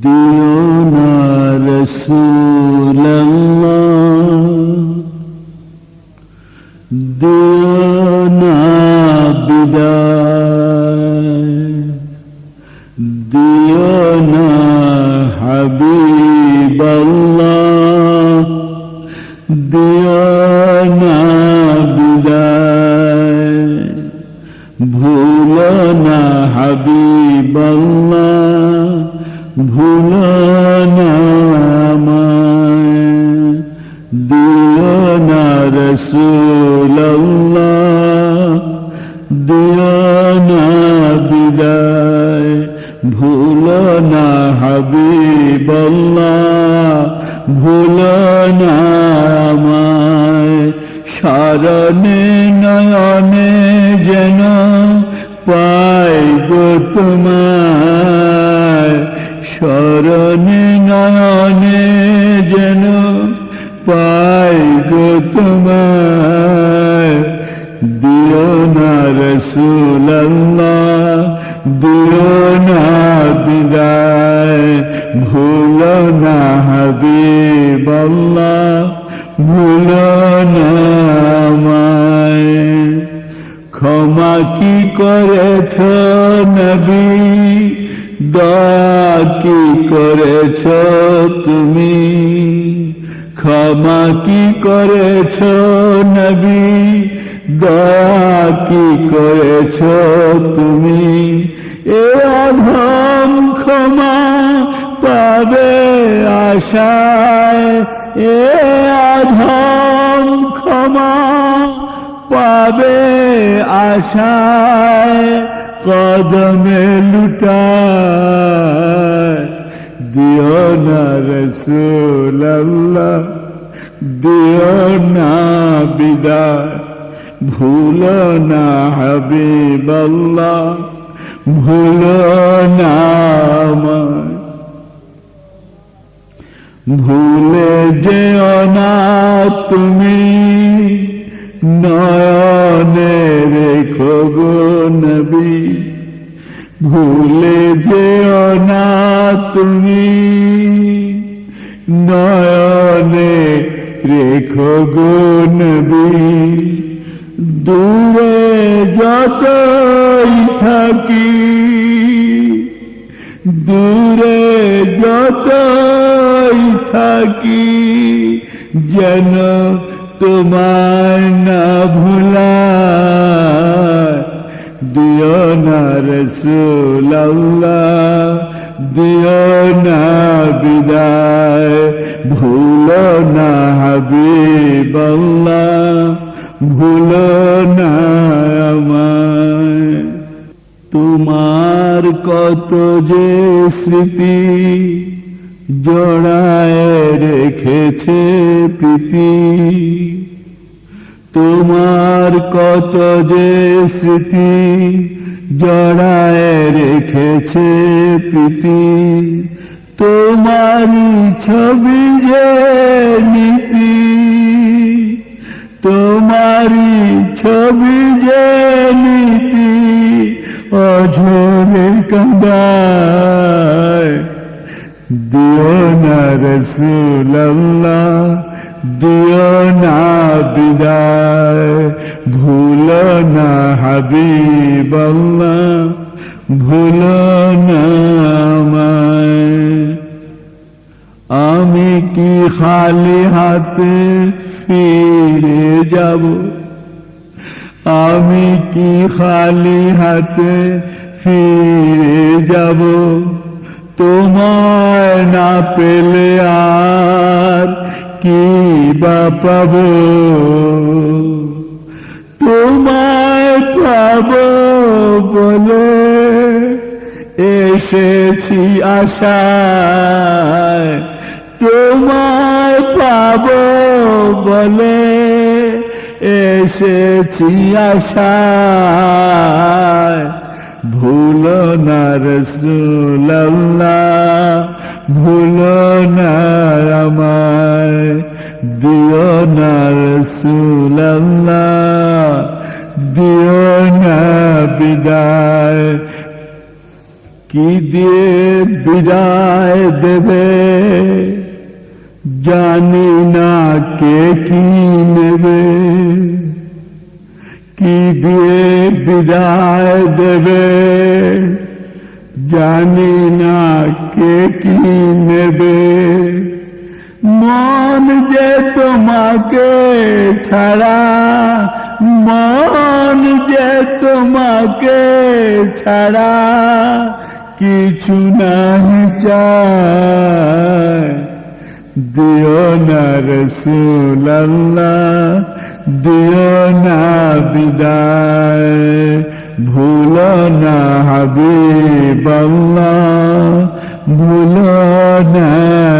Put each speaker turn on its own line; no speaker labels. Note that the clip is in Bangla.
দিও না রসুল্লাহ ভুলো না হাবিবাল্লাহ, ভুলো শরণে নয়নে যেন পাই গো তোমায়। শরণে নয়নে যেন পাই গো তোমায়। না হাবিবাল্লাহ ভুলো না আমায়। ক্ষমা কি করেছ নবী? দয়া কি করেছ তুমি? ক্ষমা কি করেছ নবী? দয়া কি করেছ তুমি? এ অধম পাবে আশায়, এ অধম ক্ষমা পাবে আশায়, কদমে লুটায়। দিও না রসুল্লাহ দিও না বিদায়। ভুলো না হাবিবাল্লাহ, ভুলো না আমায় ভুলে যেও না তুমি, নয়নে রেখো গো নবী। ভুলে যেও না তুমি, নয়নে রেখো গো নবী। দূরে যতই থাকি, দূরে যতই থাকি যেন তোমার না ভুলা দিও না রসুল্লাহ দিও না বিদায়। ভুলো না হাবিবাল্লাহ, ভুলো না তোমার কত যে স্মৃতি জড়ায় রেখেছে প্রীতি। তোমার কত যে স্মৃতি জড়ায় রেখেছে প্রীতি। তোমারই ছবি যে নীতি, তোমারই ছবি যে নীতি অঝরে কাদায়। রসুল্লাহ দিও না বিদায়, ভুলো না হাবিবাল্লাহ, ভুলো না আমি কি খালি হাতে ফিরে যাব? আমি কি খালি হাতে ফিরে যাব? তোমায় না পেলে আর কি বা পাব? তোমায় পাব বলে এসেছি আশায়। তোমায় পাব বলে এসেছি আশায়। ভুল না রসুল্লাহ ভুলো না আমায়, দিও না রসুল্লাহ দিও না বিদায়। কি দিয়ে বিদায় দেবে? জানি না কে কি নেবে। কি দিয়ে বিদায় দেবে? জানি না কে কি নেবে। মন যে তোমাকে ছাড়া, মন যে তোমাকে ছাড়া কিছু নাহি চায়। দিও না রসুল্লাহ দিও না বিদায়। ভুলো না হাবিব ভুলো না